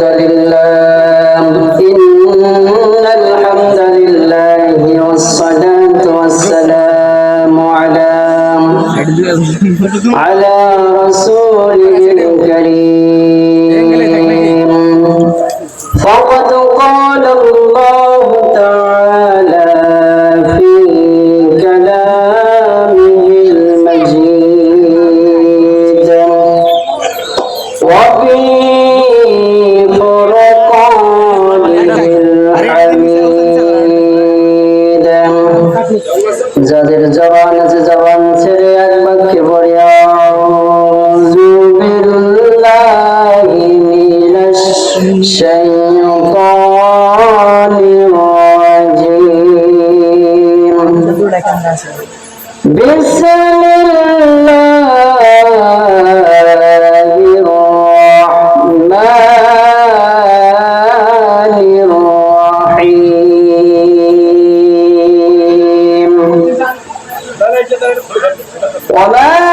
إن الحمد لله والصلاة والسلام على على رسوله الكريم. فقد قال الله تعالى في كلامه المجيد. وفي রাজিম بسم الله الرحمن الرحيم وما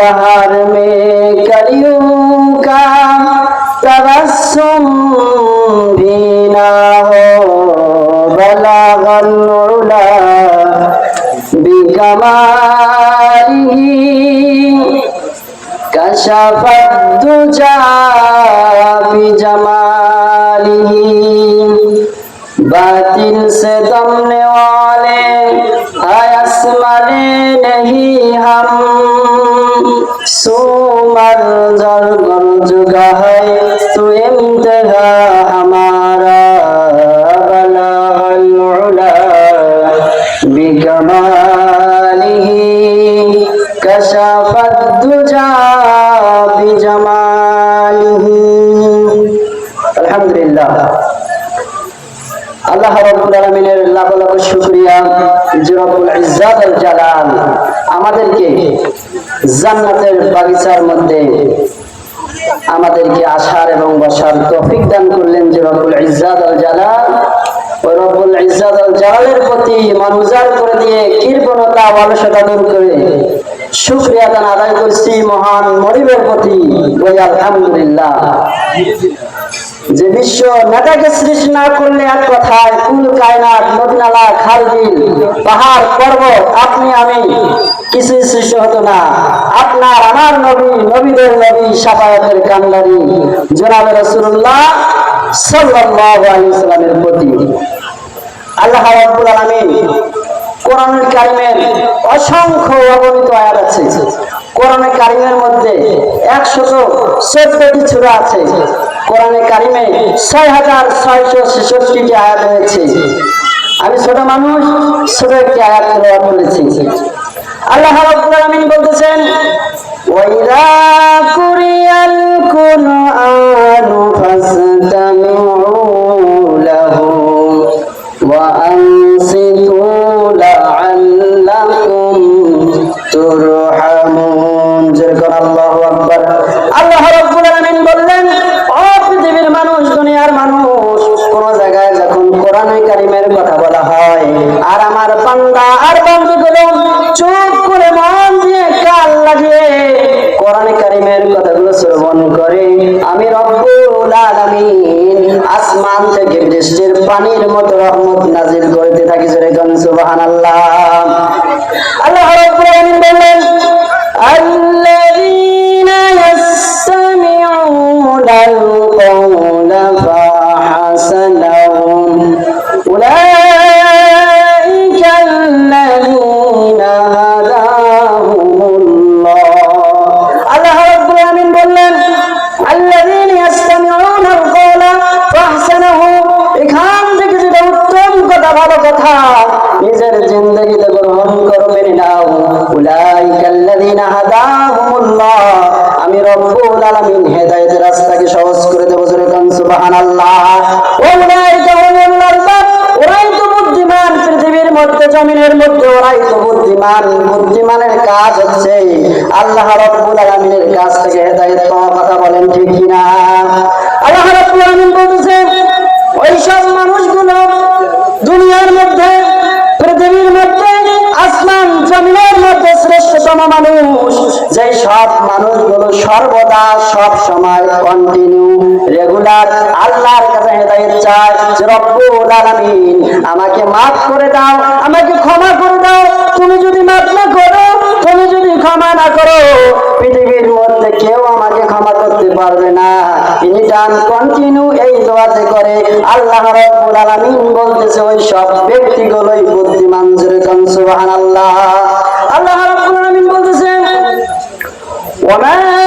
बहार में कलियों का तबस्सुम भी ना हो बला गल्ला बिकमा كشفت الدجى بجماله باطل سے دم والے آیس مرے نہیں ہم سومر زرگم جگہ ہے تو امتحا ہمارا بلا العلا بکمال بجماله الحمد لله আল্লাহ রাব্বুল আলামিনের লাখ লাখ শুকরিয়া যে রব্বুল ইজ্জাত আল জালাল আমাদেরকে জান্নাতের বাগিচার মধ্যে আমাদেরকে আসার এবং বসার তৌফিক দান করলেন যে রব্বুল ইজ্জাত আল জালাল ওই রব্বুল ইজ্জাত আল জালালের প্রতি মন উজাড় করে দিয়ে কৃপণতা অলসতা দূর করে শুকরিয়া দান আদায় করছি মহান মরিবের প্রতি ওই আলহামদুলিল্লাহ। যে বিশ্ব নেতাকে সৃষ্টি না করলে এক কথায়, কুল কায়নাত নদীনালা খাল বিল পাহাড়, পর্বত, আপনি আমি কিছুই সৃষ্টি হতো না। আপনার, আমার নবী, নবীদের নবী, সাফায়াতের কান্দারি জনাবে রসুল্লাহ সাল্লাল্লাহু আলাইহি সাল্লামের প্রতি। আল্লাহ রাব্বুল আলামিন কোরআনুল কারিমের অসংখ্য অগণিত আয়াত আছে। কোরআনে কারিমের মধ্যে একশত চোদ্দটি ছোড়া আছে। কোরআনে কারিমে ছয় হাজার ছয়শো ছেষট্টিটি আয়াত রয়েছে। আমি ছোট মানুষ, ছোট একটি আয়াত করেছি। আল্লাহ রাব্বুল আলামিন বলতেছেন ওয়াইদা কুরিয়াল কুরআনু ফাসতামিউ কোরআনে কারিমের কথা বলা হয়। আর আমার পান্দা আর বান্দিগুলো চুপ করে মন দিয়ে কাল লাগিয়ে কোরআনে কারিমের কথাগুলো শ্রবণ করে, আমি রব্বুল আলামিন আসমান থেকে বৃষ্টির পানির মতো রহমত নাজিল করতে থাকি জোরে গান সুবহানাল্লাহ। আল্লাহ রাব্বুল আলামিন বললেন, আল্লাযীনা ইয়াসমিউনা আল আমি রব্বুল আলামিন হেদায়েতের রাস্তাকে সহজ করে দেব, জোরে কান আল্লাহ রব্বুল কাছ থেকে বলেন ঠিক কিনা? আল্লাহ রব্বুল আলামিন বলতেছেন ওই যে সব মানুষগুলো সর্বদা সব সময় কন্টিনিউ রেগুলার আল্লাহর কাছে হেদায়েত চায় যে রব্বুল আলামিন আমাকে মাফ করে দাও, আমাকে ক্ষমা করে দাও। তুমি যদি মাফ না করো, তুমি যদি ক্ষমা না করো, পৃথিবীর মধ্যে কেউ আমাকে ক্ষমা করতে পারবে না। তিনি টান কন্টিনিউ এই দোয়াতে করে। আল্লাহ রব্বুল আলামিন বলতেছে, ওই সব ব্যক্তিগুলোই বুদ্ধিমান জোরে সুবহানাল্লাহ। ওলা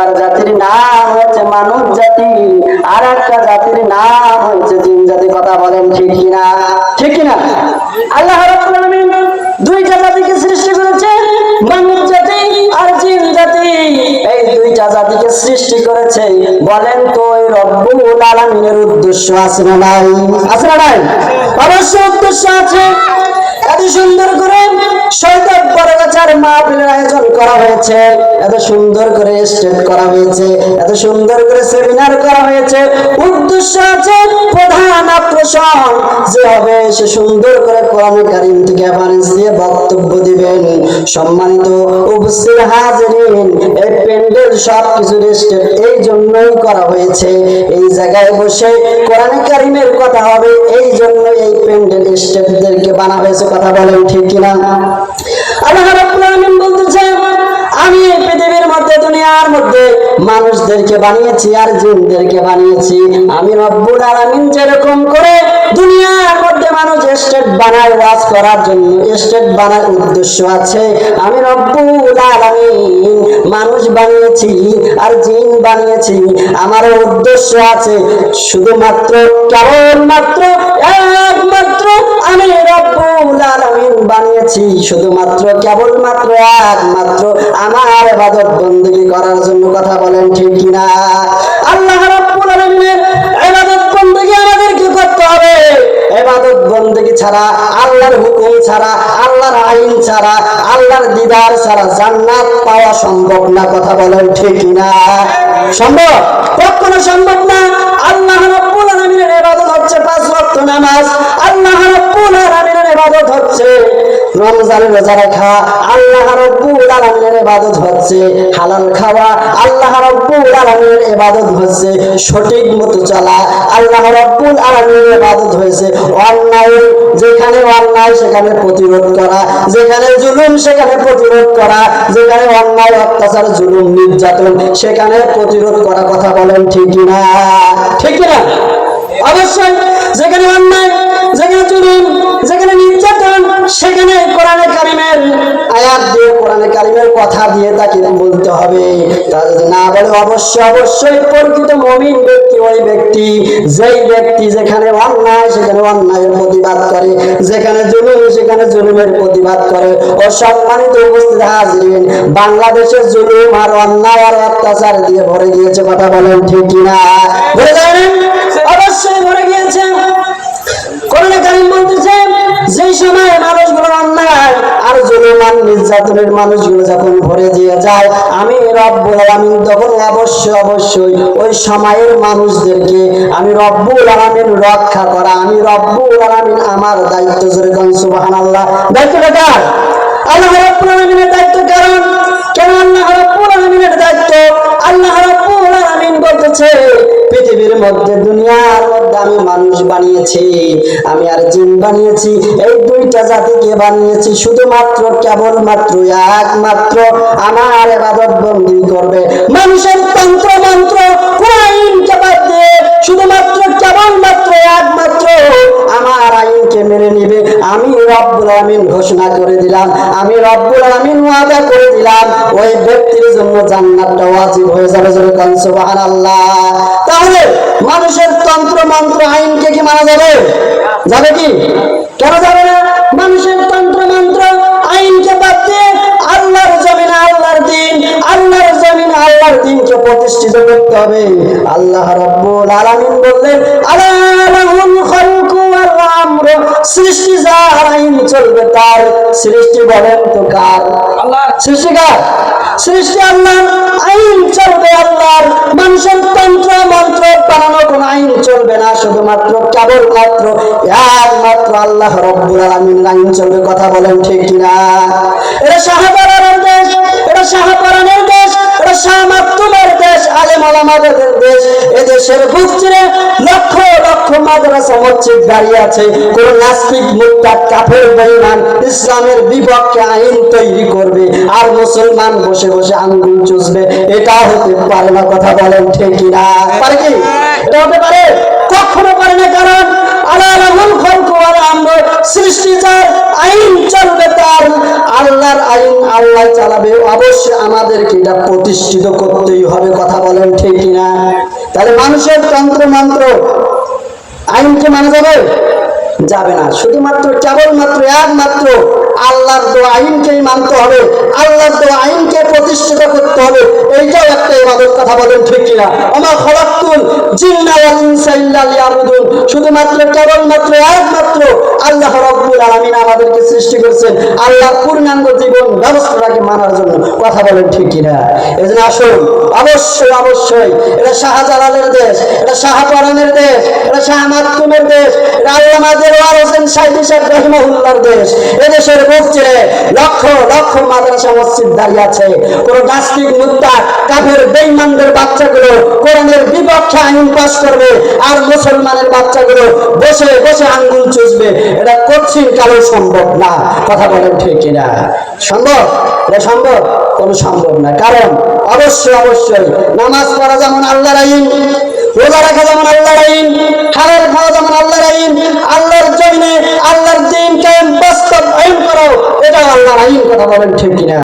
এক নাম্বার জাতির নাম হচ্ছে মানব জাতি, আর একটা জাতির নাম হচ্ছে জিন জাতি। কথা বলেন ঠিক কিনা? ঠিক কিনা? আল্লাহ দুইটা জাতিকে সৃষ্টি করেছে, মানব জাতি আর জিন জাতি। এই দুইটা জাতিকে সৃষ্টি করেছে, বলেন তো ওই রব্বুল আলামিনের উদ্দেশ্য আছে না নাই? আছে না নাই? অবশ্যই উদ্দেশ্য আছে। এত সুন্দর করে সৈকত বড়গাছার মাহফিলের আয়োজন করা হয়েছে, এত সুন্দর করে স্টেজ করা হয়েছে, এত সুন্দর করে সেমিনার করা হয়েছে। উদ্দেশ্য আছে প্রধান আকর্ষণ। হবে, সে সুন্দর করে কোরআন কারিম থেকে রেফারেন্স দিয়ে বক্তব্য দিবেন। সম্মানিত উপস্থিত হাজিরিন, এই প্যান্ডেল সব কিছু এই জন্যই করা হয়েছে। এই জায়গায় বসে কোরআন কারিমের কথা হবে, এই জন্য এই প্যান্ডেল স্টেজদেরকে বানা হয়েছে। কথা বলেন ঠিক কিনা? আল্লাহ রাব্বুল আলামিন বলতেছে আমি এই পৃথিবীর মধ্যে, দুনিয়ার মধ্যে মানুষদেরকে বানিয়েছি আর জিনদেরকে বানিয়েছি। আমি রব্বুল আলামিন যেরকম করে দুনিয়ার মধ্যে মানুষ স্টেট বানায়, ওয়াজ করার জন্য স্টেট বানার উদ্দেশ্য আছে। আমি রব্বুল আলামিন মানুষ বানিয়েছি আর জিন বানিয়েছি। আমার উদ্দেশ্য আছে। শুধুমাত্র, কেবলমাত্র, একমাত্র আমি রব্বুল আলামিন বানিয়েছি। শুধুমাত্র, কেবলমাত্র, একমাত্র আমার ইবাদত বندگی করার জন্য কথা বলেন ঠিক কি না আল্লাহ রাব্বুল আলামিনের ইবাদত বندگی আমাদেরকে করতে হবে। ইবাদত বندگی ছাড়া, আল্লাহর হুকুম ছাড়া, আল্লাহর আইন ছাড়া, আল্লাহর দিদার ছাড়া জান্নাত পাওয়া সম্ভব না, কথা বলেন ঠিক না সম্ভব? কখনো সম্ভব না। আল্লাহ রাব্বুল আলামিনের ইবাদত হচ্ছে পাঁচ ওয়াক্ত নামাজ। আল্লাহ রাব্বুল আলামিনের ইবাদত হচ্ছে রমজানের রোজা রাখা, আল্লাহ রাব্বুল আলামিনের ইবাদত হচ্ছে হালাল খাওয়া, আল্লাহ রাব্বুল আলামিনের ইবাদত হচ্ছে সঠিক মতো চলা, আল্লাহ রাব্বুল আলামিনের ইবাদত হয়েছে অন্যায়, যেখানে অন্যায় সেখানে প্রতিরোধ করা, যেখানে জুলুম সেখানে প্রতিরোধ করা, যেখানে অন্যায়, অত্যাচার, জুলুম, নির্যাতন, সেখানে প্রতিরোধ করা কথা বলেন ঠিক কিনা? ঠিক কিনা? কারিমের কথা দিয়ে তাকে বলতে হবে। তা না বলে, অবশ্যই অবশ্যই প্রকৃত মমিন ব্যক্তি ওই ব্যক্তি। যেই ব্যক্তি যেখানে অন্যায়, সেখানে অন্যায়ের প্রতিবাদ করে। যেখানে জুলুম, সেখানে জুলুমের প্রতিবাদ করে। ও সম্মানিত উপস্থিত হাজিরিন বাংলাদেশের জুলুম আর অন্যায় আর অত্যাচার দিয়ে ভরে গিয়েছে, কথা বলেন ঠিক কিনা? ভরে যায় অবশ্যই ভরে গিয়েছে। কোরআনে কারীম বলতেছে যে সময় নির্যাতনের মানুষগুলো যখন ভরে দিয়ে যায়, আমি রব্বুল তখন অবশ্যই অবশ্যই ওই সময়ের মানুষদেরকে আমি রব্বুল রক্ষা করা, আমি রব্বুল আমার দায়িত্ব জোরে কোন, সুবহানাল্লাহ। দায়িত্বটা কার? আল্লাহ রাব্বুল আলামিনের দায়িত্ব কারণ কেন আল্লাহ রাব্বুল আলামিনের দায়িত্ব? আল্লাহ রাব্বুল আলামিন বলতেছে, পৃথিবীর মধ্যে দুনিয়ার আমি মানুষ বানিয়েছি, আমি আর জিন বানিয়েছি, এই দুইটা জাতিকে বানিয়েছি, শুধুমাত্র কেবলমাত্র একমাত্র আমার এবাদত বন্দি করবে। মানুষের তন্ত্র মন্ত্র আইনকে বাদ দিয়ে শুধুমাত্র কেবলমাত্র একমাত্র আমার আমি রব্বুল আমিন ঘোষণা করে দিলাম, আমি রব্বুল আমিন ওয়াদা করে দিলাম, ওই ব্যক্তির জন্য জান্নাতটা ওয়াজিব হয়ে যাবে যদি কান, সুবহানাল্লাহ। তাহলে মানুষের তন্ত্র, মন্ত্র, আইনকে কি মানা যাবে? যাবে কি? কেন যাবে না? মানুষের তন্ত্র, মন্ত্র, আইনকে বাদ দিয়ে আল্লাহর জমিনে আল্লাহর দিন, আল্লাহর জমিনে আল্লাহর দিনকে প্রতিষ্ঠিত করতে হবে। আল্লাহ রব্বুল আলামিন বললেন আলাহুল খালকু সৃষ্টি যার আইন চলবে তার সৃষ্টি বলেন তো কার? আল্লাহ। সৃষ্টি কার? সৃষ্টি আল্লাহর আইন চলবে আল্লাহর মানুষের তন্ত্র মন্ত্র বানানো কোন আইন চলবে না শুধুমাত্র কেবলমাত্র একমাত্র আল্লাহ রব্বুল আলামিন আইন চলবে কথা বলেন ঠিক কিনা? এটা শাহবানের দেশ এটা দেশ আলেম আলামাদের দেশ এদেশের বুক লক্ষ লক্ষ মাদ্রাসা মসজিদ দাঁড়িয়ে আছে। কোন নাস্তিক মুক্তা কাফের বেঈমান ইসলামের বিপক্ষে আইন তৈরি করবে আর মুসলমান বসে বসে আঙ্গুল চুষবে এটা হতে পারে না, কথা বলেন ঠিক কিনা পারে কি? এটা হতে পারে? কখনো পারে না, কারণ আল্লাহুল খলকু ওয়াল আমর সৃষ্টি যার আইন আইন আল্লাহ চালাবে, অবশ্যই আমাদেরকে এটা প্রতিষ্ঠিত করতেই হবে, কথা বলেন ঠিক কিনা? তাহলে মানুষের তন্ত্র মন্ত্র আইনকে মানা যাবে? যাবে না। শুধুমাত্র কেবলমাত্র একমাত্র আল্লাহর তো আইনকেই মানতে হবে, আল্লাহর তো আইনকে প্রতিষ্ঠিত করতে হবে, এইটাও একটা ইবাদত, কথা বলেন ঠিক কিনা? আমার খলাকুল জিন্না ওয়াল ইনসা শুধুমাত্র কেবলমাত্র একমাত্র আল্লাহ রাব্বুল আলামিন আমাদেরকে সৃষ্টি করেছেন। আল্লাহর পূর্ণাঙ্গ জীবন ব্যবস্থাটাকে মানার জন্য। কথা বলেন ঠিক কিনা? এজন্য আসুন। অবশ্যই অবশ্যই। এটা শাহজালালের দেশ, এটা শাহপরানের দেশ, এটা শাহ মাকতুমের দেশ, এটা দেশ। এদেশের লক্ষ লক্ষ মাদ্রাসা মসজিদ দাঁড়িয়ে আছে। কোন নাস্তিক মুদ্রা কাফের, বেঈমানদের বাচ্চাগুলো কোরআনের বিপক্ষে আইন পাস করবে আর মুসলমানের বাচ্চাগুলো বসে বসে আঙ্গুল চুষবে, এটা কঠিন কালো সম্ভব না। কথা বলেন ঠিক কিনা? সম্ভব? এটা সম্ভব? কোনো সম্ভব না। কারণ অবশ্যই অবশ্যই নামাজ পড়া যেমন আল্লাহর আইন, রোজা রাখা যেমন আল্লাহর আইন, হালাল খাওয়া যেমন আল্লাহর আইন, আল্লাহর জমিনে আল্লাহর দিন কায়েম বাস্তব আইন করো এটা আল্লাহর আইন, কথা বলেন ঠিক কিনা?